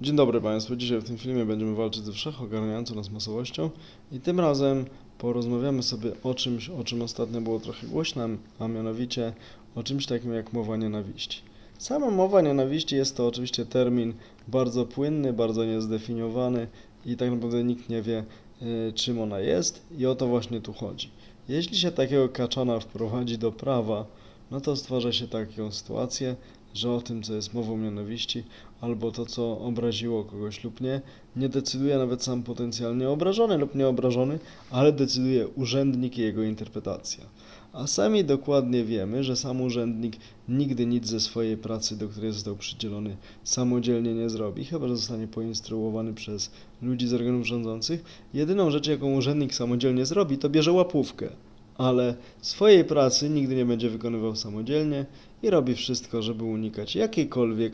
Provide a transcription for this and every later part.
Dzień dobry Państwu. Dzisiaj w tym filmie będziemy walczyć ze wszechogarniającą nas masowością i tym razem porozmawiamy sobie o czymś, o czym ostatnio było trochę głośno, a mianowicie o czymś takim jak mowa nienawiści. Sama mowa nienawiści jest to oczywiście termin bardzo płynny, bardzo niezdefiniowany i tak naprawdę nikt nie wie, y, czym ona jest i o to właśnie tu chodzi. Jeśli się takiego kaczana wprowadzi do prawa, no to stwarza się taką sytuację, że o tym, co jest mową nienawiści, albo to, co obraziło kogoś lub nie, nie decyduje nawet sam potencjalnie obrażony lub nieobrażony, ale decyduje urzędnik i jego interpretacja. A sami dokładnie wiemy, że sam urzędnik nigdy nic ze swojej pracy, do której został przydzielony, samodzielnie nie zrobi, chyba że zostanie poinstruowany przez ludzi z organów rządzących. Jedyną rzecz, jaką urzędnik samodzielnie zrobi, to bierze łapówkę, ale swojej pracy nigdy nie będzie wykonywał samodzielnie i robi wszystko, żeby unikać jakiejkolwiek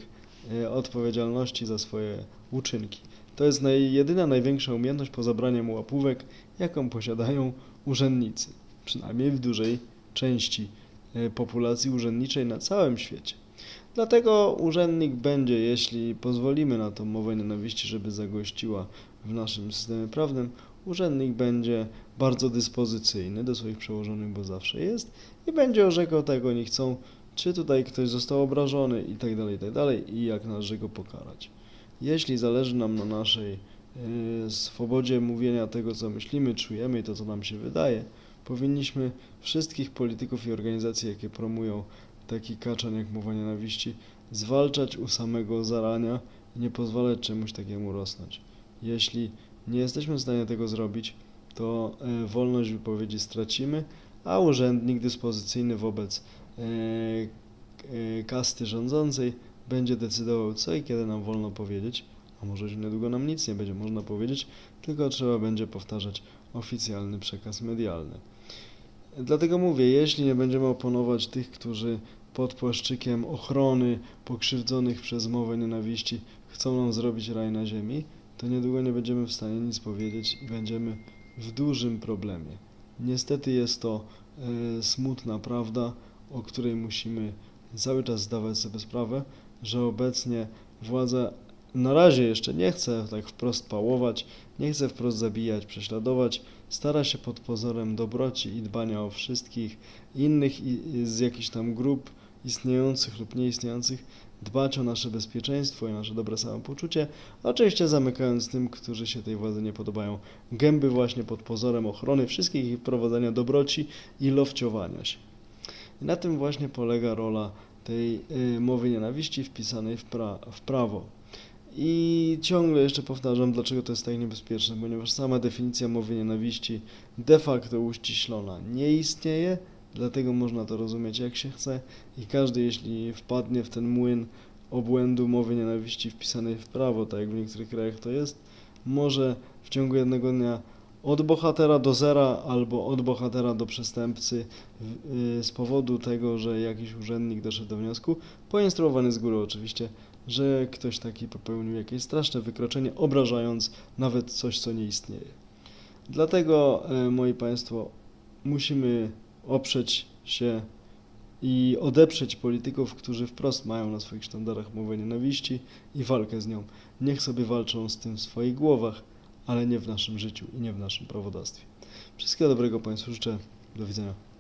e, odpowiedzialności za swoje uczynki. To jest naj, jedyna największa umiejętność poza braniem łapówek, jaką posiadają urzędnicy, przynajmniej w dużej części e, populacji urzędniczej na całym świecie. Dlatego urzędnik będzie, jeśli pozwolimy na tą mowę nienawiści, żeby zagościła w naszym systemie prawnym, urzędnik będzie bardzo dyspozycyjny do swoich przełożonych, bo zawsze jest, i będzie orzekał tego, oni chcą, czy tutaj ktoś został obrażony i tak dalej, i tak dalej, i jak należy go pokarać. Jeśli zależy nam na naszej yy, swobodzie mówienia tego, co myślimy, czujemy i to, co nam się wydaje, powinniśmy wszystkich polityków i organizacji, jakie promują taki kaczan jak mowa nienawiści, zwalczać u samego zarania i nie pozwalać czemuś takiemu rosnąć. Jeśli nie jesteśmy w stanie tego zrobić, to e, wolność wypowiedzi stracimy, a urzędnik dyspozycyjny wobec e, e, kasty rządzącej będzie decydował, co i kiedy nam wolno powiedzieć, a może już niedługo nam nic nie będzie można powiedzieć, tylko trzeba będzie powtarzać oficjalny przekaz medialny. Dlatego mówię, jeśli nie będziemy oponować tych, którzy pod płaszczykiem ochrony pokrzywdzonych przez mowę nienawiści chcą nam zrobić raj na ziemi, to niedługo nie będziemy w stanie nic powiedzieć i będziemy w dużym problemie. Niestety jest to e, smutna prawda, o której musimy cały czas zdawać sobie sprawę, że obecnie władza na razie jeszcze nie chce tak wprost pałować, nie chce wprost zabijać, prześladować, stara się pod pozorem dobroci i dbania o wszystkich innych z jakichś tam grup istniejących lub nieistniejących dbać o nasze bezpieczeństwo i nasze dobre samopoczucie, oczywiście zamykając tym, którzy się tej władzy nie podobają, gęby właśnie pod pozorem ochrony wszystkich i wprowadzania dobroci i lowciowania się. I na tym właśnie polega rola tej y, mowy nienawiści wpisanej w, pra- w prawo. I ciągle jeszcze powtarzam, dlaczego to jest tak niebezpieczne, ponieważ sama definicja mowy nienawiści de facto uściślona nie istnieje, dlatego można to rozumieć jak się chce i każdy, jeśli wpadnie w ten młyn obłędu mowy nienawiści wpisanej w prawo, tak jak w niektórych krajach to jest, może w ciągu jednego dnia od bohatera do zera albo od bohatera do przestępcy y, z powodu tego, że jakiś urzędnik doszedł do wniosku, poinstruowany z góry oczywiście, że ktoś taki popełnił jakieś straszne wykroczenie, obrażając nawet coś, co nie istnieje. Dlatego, e, moi Państwo, musimy oprzeć się i odeprzeć polityków, którzy wprost mają na swoich sztandarach mowę nienawiści i walkę z nią. Niech sobie walczą z tym w swoich głowach, ale nie w naszym życiu i nie w naszym prawodawstwie. Wszystkiego dobrego Państwu życzę. Do widzenia.